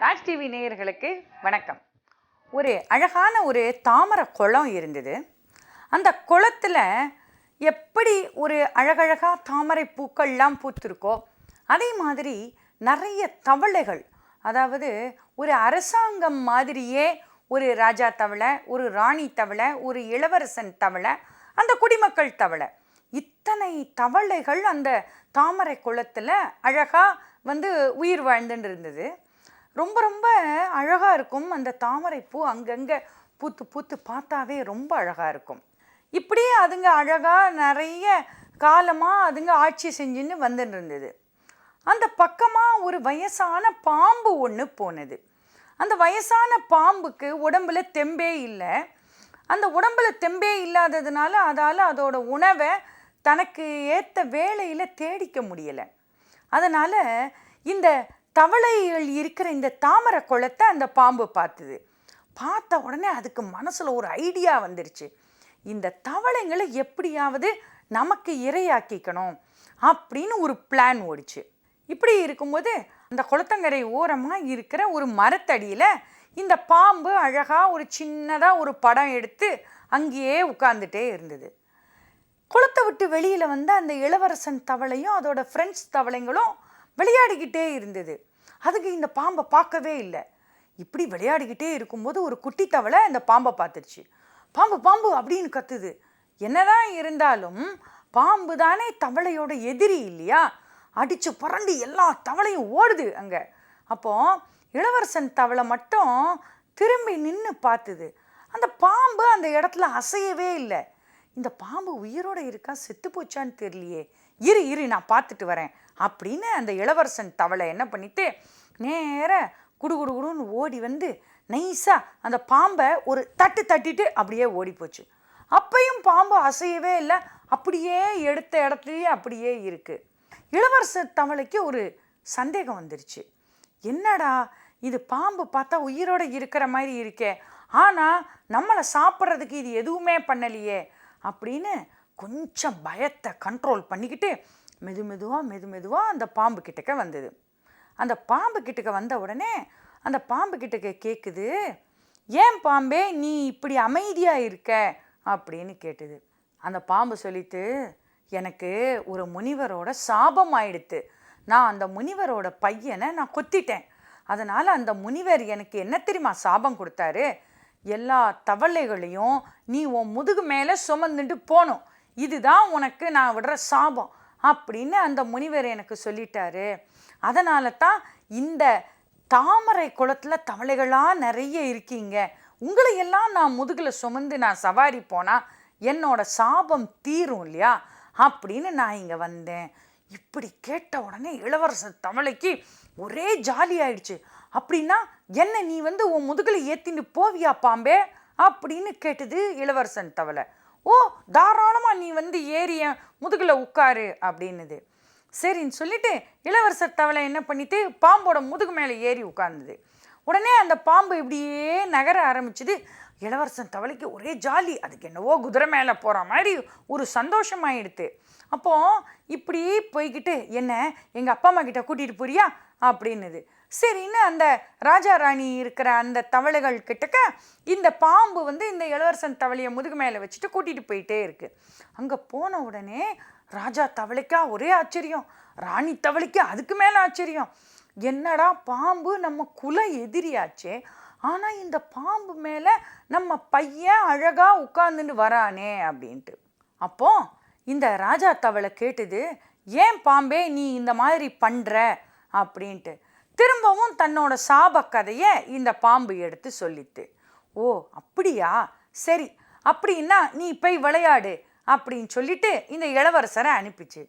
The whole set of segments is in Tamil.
ராஜ் டிவி நேயர்களுக்கு வணக்கம். ஒரு அழகான ஒரு தாமரை குளம் இருந்தது. அந்த குளத்தில் எப்படி ஒரு அழகழகாக தாமரை பூக்கள்லாம் பூத்திருக்கோ அதே மாதிரி நிறைய தவளைகள் அதாவது ஒரு அரசாங்கம் மாதிரியே ஒரு ராஜா தவளை ஒரு ராணி தவளை ஒரு இளவரசன் தவளை அந்த குடிமக்கள் தவளை. இத்தனை தவளைகள் அந்த தாமரை குளத்தில் அழகாக வந்து உயிர் வாழ்ந்துட்டு இருந்தது. ரொம்ப ரொம்ப அழகாக இருக்கும் அந்த தாமரை பூ அங்கங்கே பூத்து பூத்து பார்த்தாவே ரொம்ப அழகாக இருக்கும். இப்படியே அதுங்க அழகாக நிறைய காலமாக அதுங்க ஆட்சி செஞ்சுன்னு வந்துட்டு இருந்தது அந்த பக்கமாக ஒரு வயசான பாம்பு ஒன்று போனது. அந்த வயசான பாம்புக்கு உடம்புல தெம்பே இல்லை. அந்த உடம்புல தெம்பே இல்லாததுனால அதால் அதோட உணவை தனக்கு ஏற்ற வேலையில் தேடிக்க முடியலை. அதனால் இந்த தவளைகள் இருக்கிற இந்த தாமரை குளத்தை அந்த பாம்பு பார்த்துது. பார்த்த உடனே அதுக்கு மனசில் ஒரு ஐடியா வந்துருச்சு. இந்த தவளைங்களை எப்படியாவது நமக்கு இரையாக்கிக்கணும் அப்படின்னு ஒரு பிளான் ஓடிச்சு. இப்படி இருக்கும்போது அந்த குளத்தங்கரை ஓரமாக இருக்கிற ஒரு மரத்தடியில் இந்த பாம்பு அழகாக ஒரு சின்னதாக ஒரு படம் எடுத்து அங்கேயே உட்காந்துட்டே இருந்தது. குளத்தை விட்டு வெளியில் வந்து அந்த இளவரசன் தவளையும் அதோட ஃப்ரெண்ட்ஸ் தவளைங்களும் விளையாடிக்கிட்டே இருந்தது. அதுக்கு இந்த பாம்பை பார்க்கவே இல்லை. இப்படி விளையாடிக்கிட்டே இருக்கும்போது ஒரு குட்டி தவளை அந்த பாம்பை பார்த்துருச்சு பாம்பு பாம்பு அப்படின்னு கத்துது. என்னதான் இருந்தாலும் பாம்பு தானே தவளையோட எதிரி இல்லையா? அடித்து புரண்டு எல்லா தவளையும் ஓடுது அங்கே. அப்போ இளவரசன் தவளை மட்டும் திரும்பி நின்று பார்த்துது. அந்த பாம்பு அந்த இடத்துல அசையவே இல்லை. இந்த பாம்பு உயிரோட இருக்கா? செத்து போச்சான்னு தெரியலையே. இரு இரு நான் பார்த்துட்டு வரேன். அப்படின்னு அந்த இளவரசன் தவளை என்ன பண்ணிட்டு நேர குடு குடு குடுன்னு ஓடி வந்து நைஸாக அந்த பாம்பை ஒரு தட்டு தட்டிட்டு அப்படியே ஓடி போச்சு. அப்பையும் பாம்பு அசையவே இல்லை. அப்படியே எடுத்த இடத்துலயே அப்படியே இருக்குது இளவரசர் தவளைக்கு ஒரு சந்தேகம் வந்துருச்சு. என்னடா இது பாம்பு பார்த்தா உயிரோட இருக்கிற மாதிரி இருக்கே. ஆனால் நம்மளை சாப்பிட்றதுக்கு இது எதுவுமே பண்ணலையே அப்படின்னு கொஞ்சம் பயத்தை கண்ட்ரோல் பண்ணிக்கிட்டு மெது மெதுவாக மெது மெதுவாக அந்த பாம்பு கிட்டக்க வந்தது. அந்த பாம்பு கிட்டக்க வந்த உடனே அந்த பாம்பு கிட்டக்க கேட்குது ஏன் பாம்பே நீ இப்படி அமைதியாக இருக்க? அப்படின்னு கேட்டுது. அந்த பாம்பு சொல்லிட்டு எனக்கு ஒரு முனிவரோட சாபம் ஆயிடுத்து. நான் அந்த முனிவரோட பையனை நான் கொத்திட்டேன். அதனால் அந்த முனிவர் எனக்கு என்ன தெரியுமா சாபம் கொடுத்தாரு? எல்லா தவளைகளையும் நீ உன் முதுகு மேலே சுமந்துட்டு போகணும் இதுதான் உனக்கு நான் விடுற சாபம். அப்படின்னு அந்த முனிவர் எனக்கு சொல்லிட்டாரு. அதனால தான் இந்த தாமரை குளத்தில் தவளைகளாக நிறைய இருக்கீங்க. உங்களையெல்லாம் நான் முதுகில் சுமந்து நான் சவாரி போனால் என்னோட சாபம் தீரும் இல்லையா? அப்படின்னு நான் இங்கே வந்தேன். இப்படி கேட்ட உடனே இளவரசர் தவளைக்கு ஒரே ஜாலி ஆயிடுச்சு. அப்படின்னா என்ன நீ வந்து உன் முதுகில் ஏற்றின்னு போவியா பாம்பே? அப்படின்னு கேட்டது இளவரசன் தவளை. ஓ தாராளமாக நீ வந்து ஏறிய முதுகில் உட்காரு அப்படின்னுது. சரின்னு சொல்லிட்டு இளவரசர் தவளை என்ன பண்ணிட்டு பாம்போட முதுகு மேலே ஏறி உட்கார்ந்தது. உடனே அந்த பாம்பு இப்படியே நகர ஆரம்பிச்சுது. இளவரசன் தவளைக்கு ஒரே ஜாலி அதுக்கு என்னவோ குதிரை மேலே போகிற மாதிரி ஒரு சந்தோஷமாயிடுது அப்போது இப்படி போய்கிட்டு என்ன எங்கள் அப்பா அம்மா கிட்ட கூட்டிகிட்டு போறியா? அப்படின்னுது. சரின்னு அந்த ராஜா ராணி இருக்கிற அந்த தவளைகள் கிட்டக்க இந்த பாம்பு வந்து இந்த இளவரசன் தவளையை முதுகு மேலே வச்சுட்டு கூட்டிகிட்டு போயிட்டே இருக்கு. அங்கே போன உடனே ராஜா தவளைக்கா ஒரே ஆச்சரியம். ராணி தவளைக்கு அதுக்கு மேலே ஆச்சரியம். என்னடா பாம்பு நம்ம குல எதிரியாச்சே. ஆனால் இந்த பாம்பு மேலே நம்ம பையன் அழகாக உட்காந்துன்னு வரானே அப்படின்ட்டு. அப்போ இந்த ராஜா தவளை கேட்டுது ஏன் பாம்பே நீ இந்த மாதிரி பண்ணுற அப்படின்ட்டு. திரும்பவும் தன்னோட சாப கதையை இந்த பாம்பு எடுத்து சொல்லித்து ஓ அப்படியா? சரி அப்படின்னா நீ போய் விளையாடு அப்படின்னு சொல்லிட்டு இந்த இளவரசரை அனுப்பிச்சு.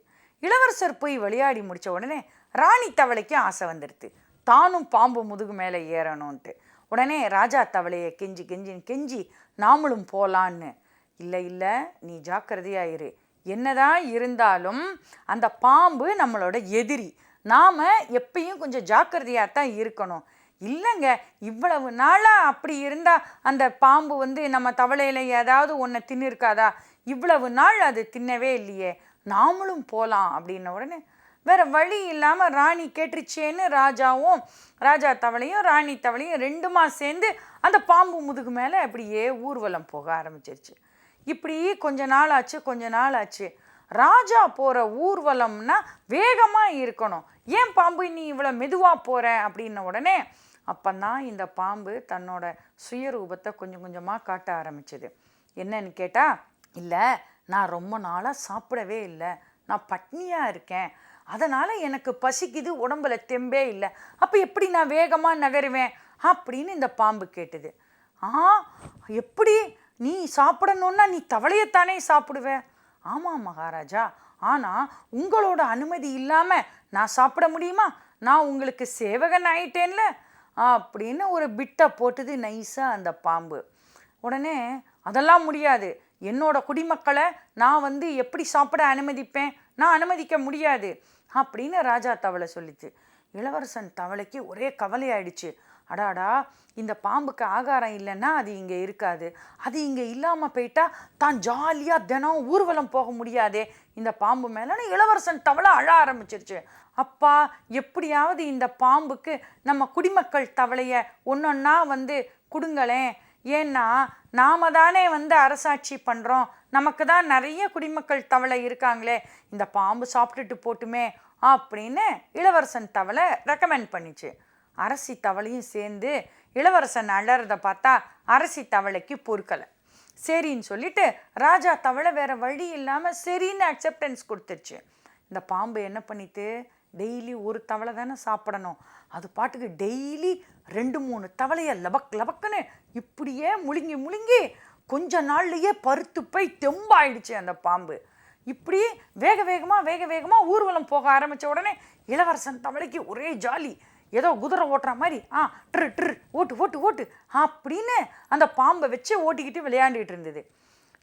இளவரசர் போய் விளையாடி முடித்த உடனே ராணி தவளைக்கு ஆசை வந்துடுது தானும் பாம்பு முதுகு மேலே ஏறணும்ன்ட்டு உடனே ராஜா தவளையை கெஞ்சி கெஞ்சின்னு கெஞ்சி நாமளும் போகலான்னு இல்லை இல்லை நீ ஜாக்கிரதையாயிரு என்னதான் இருந்தாலும் அந்த பாம்பு நம்மளோட எதிரி. நாம் எப்பயும் கொஞ்சம் ஜாக்கிரதையாக தான் இருக்கணும். இல்லைங்க இவ்வளவு நாளாக அப்படி இருந்தால் அந்த பாம்பு வந்து நம்ம தவளையில் ஏதாவது ஒன்றை தின்னிருக்காதா? இவ்வளவு நாள் அது தின்னவே இல்லையே. நாமளும் போகலாம் அப்படின்ன உடனே வேற வழி இல்லாமல் ராணி கேட்டுருச்சேன்னு ராஜாவும் ராஜா தவளையும் ராணி தவளையும் ரெண்டுமா சேர்ந்து அந்த பாம்பு முதுகு மேலே அப்படியே ஊர்வலம் போக ஆரம்பிச்சிருச்சு. இப்படி கொஞ்ச நாள் ஆச்சு கொஞ்ச நாள் ஆச்சு. ராஜா போகிற ஊர்வலம்னா வேகமாக இருக்கணும். ஏன் பாம்பு நீ இவ்வளோ மெதுவாக போகிற அப்படின்ன உடனே அப்போந்தான் இந்த பாம்பு தன்னோட சுயரூபத்தை கொஞ்சம் கொஞ்சமாக காட்ட ஆரம்பிச்சுது. என்னன்னு கேட்டால் இல்லை நான் ரொம்ப நாளாக சாப்பிடவே இல்லை. நான் பட்னியாக இருக்கேன். அதனால் எனக்கு பசிக்குது உடம்புல தெம்பே இல்லை. அப்போ எப்படி நான் வேகமாக நகருவேன்? அப்படின்னு இந்த பாம்பு கேட்டுது. ஆ எப்படி? நீ சாப்பிடணுன்னா நீ தவளையத்தானே சாப்பிடுவ? ஆமாம் மகாராஜா. ஆனால் உங்களோட அனுமதி இல்லாமல் நான் சாப்பிட முடியுமா? நான் உங்களுக்கு சேவகன் ஆயிட்டேன்ல? அப்படின்னு ஒரு பிட்டை போட்டுது நைஸாக அந்த பாம்பு. உடனே அதெல்லாம் முடியாது. என்னோட குடிமக்களை நான் வந்து எப்படி சாப்பிட அனுமதிப்பேன்? நான் அனுமதிக்க முடியாது. அப்படின்னு ராஜா தவளை சொல்லிச்சு. இளவரசன் தவளைக்கு ஒரே கவலையாயிடுச்சு. அடாடா இந்த பாம்புக்கு ஆகாரம் இல்லைன்னா அது இங்கே இருக்காது. அது இங்கே இல்லாமல் போயிட்டா தான் ஜாலியாக தினம் ஊர்வலம் போக முடியாதே. இந்த பாம்பு மேலே இளவரசன் தவளை அழ ஆரம்பிச்சிருச்சு. அப்பா எப்படியாவது இந்த பாம்புக்கு நம்ம குடிமக்கள் தவளையை ஒன்றொன்னா வந்து கொடுங்களேன். ஏன்னா நாம தானே வந்து அரசாட்சி பண்ணுறோம் நமக்கு தான் நிறைய குடிமக்கள் தவளை இருக்காங்களே. இந்த பாம்பு சாப்பிட்டுட்டு போட்டுமே அப்படின்னு இளவரசன் தவளை ரெக்கமெண்ட் பண்ணிச்சு. அரசி தவளையும் சேர்ந்து இளவரசன் அழறத பார்த்தா அரசி தவளைக்கு பொறுக்கலை. சரின்னு சொல்லிட்டு ராஜா தவளை வேற வழி இல்லாமல் சரின்னு அக்செப்டன்ஸ் கொடுத்துருச்சு. இந்த பாம்பு என்ன பண்ணிட்டு? டெய்லி ஒரு தவளை தானே சாப்பிடணும். அது பாட்டுக்கு டெய்லி ரெண்டு மூணு தவளையை லபக் லபக்குன்னு இப்படியே முழுங்கி முழுங்கி கொஞ்ச நாள்லையே பருத்து போய் தெம்பாயிடுச்சு அந்த பாம்பு. இப்படி வேக வேகமாக வேக வேகமாக ஊர்வலம் போக ஆரம்பித்த உடனே இளவரசன் தவளைக்கு ஒரே ஜாலி. ஏதோ குதிரை ஓட்டுற மாதிரி ஆ ட்ரு ட்ரு ஓட்டு ஓட்டு ஓட்டு அப்படின்னு அந்த பாம்பை வச்சு ஓட்டிக்கிட்டு விளையாண்டுக்கிட்டு இருந்தது.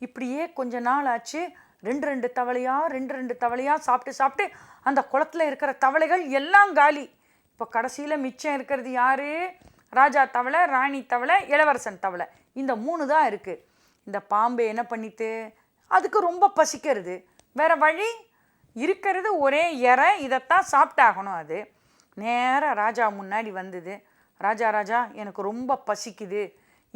இப்படியே கொஞ்ச நாள் ஆச்சு. ரெண்டு ரெண்டு தவளையாக ரெண்டு ரெண்டு தவளையாக சாப்பிட்டு சாப்பிட்டு அந்த குளத்துல இருக்கிற தவளைகள் எல்லாம் காலி. இப்போ கடைசியில் மிச்சம் இருக்கிறது யார்? ராஜா தவளை ராணி தவளை இளவரசன் தவளை. இந்த மூணு தான் இருக்குது இந்த பாம்பு என்ன பண்ணிட்டு? அதுக்கு ரொம்ப பசிக்கிறது. வேறு வழி இருக்கிறது ஒரே இறை இதைத்தான் சாப்பிட்டாகணும் அது. நேராக ராஜா முன்னாடி வந்தது. ராஜா ராஜா எனக்கு ரொம்ப பசிக்குது.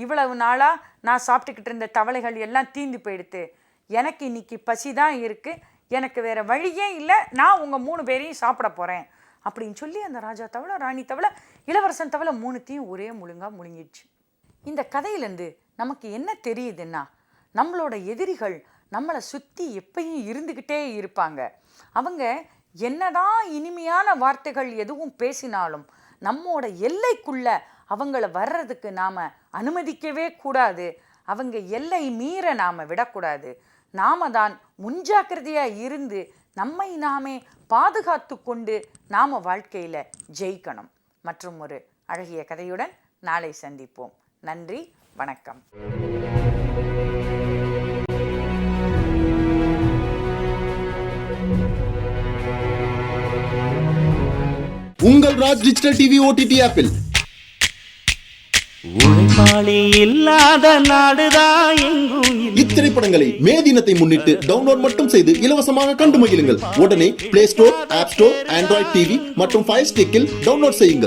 இவ்வளவு நாளாக நான் சாப்பிட்டுக்கிட்டு இருந்த தவளைகள் எல்லாம் தீந்து போயிடுத்து. எனக்கு இன்னைக்கு பசி தான் இருக்குது எனக்கு வேறு வழியே இல்லை. நான் உங்கள் மூணு பேரையும் சாப்பிட போகிறேன் அப்படின்னு சொல்லி அந்த ராஜா தவளை ராணி தவளை இளவரசன் தவளை மூணுத்தையும் ஒரே முழுங்காக முழுங்கிடுச்சு. இந்த கதையிலேருந்து நமக்கு என்ன தெரியுதுன்னா நம்மளோட எதிரிகள் நம்மளை சுற்றி எப்பயும் இருந்துக்கிட்டே இருப்பாங்க. அவங்க என்னதான் இனிமையான வார்த்தைகள் எதுவும் பேசினாலும் நம்மோட எல்லைக்குள்ள அவங்கள வர்றதுக்கு நாம் அனுமதிக்கவே கூடாது. அவங்க எல்லை மீற நாம் விடக்கூடாது. நாம தான் முன்ஜாக்கிரதையாக இருந்து நம்மை நாமே பாதுகாத்து கொண்டு நாம் வாழ்க்கையில் ஜெயிக்கணும். மற்றும் ஒரு அழகிய கதையுடன் நாளை சந்திப்போம். நன்றி வணக்கம். உங்கள் ராஜ் டிஜிட்டல் டிவி ஓடிடி ஆப்பில். உழைப்பாளி இல்லாத நாடுதான் எங்கும் இல்லை. இத்திரைப்படங்களை மே தினத்தை முன்னிட்டு டவுன்லோட் மட்டும் செய்து இலவசமாக கண்டு மகிழுங்கள். உடனே Play Store App Store Android TV மற்றும் ஃபயர் ஸ்டிக்கில் டவுன்லோட் செய்யுங்கள்.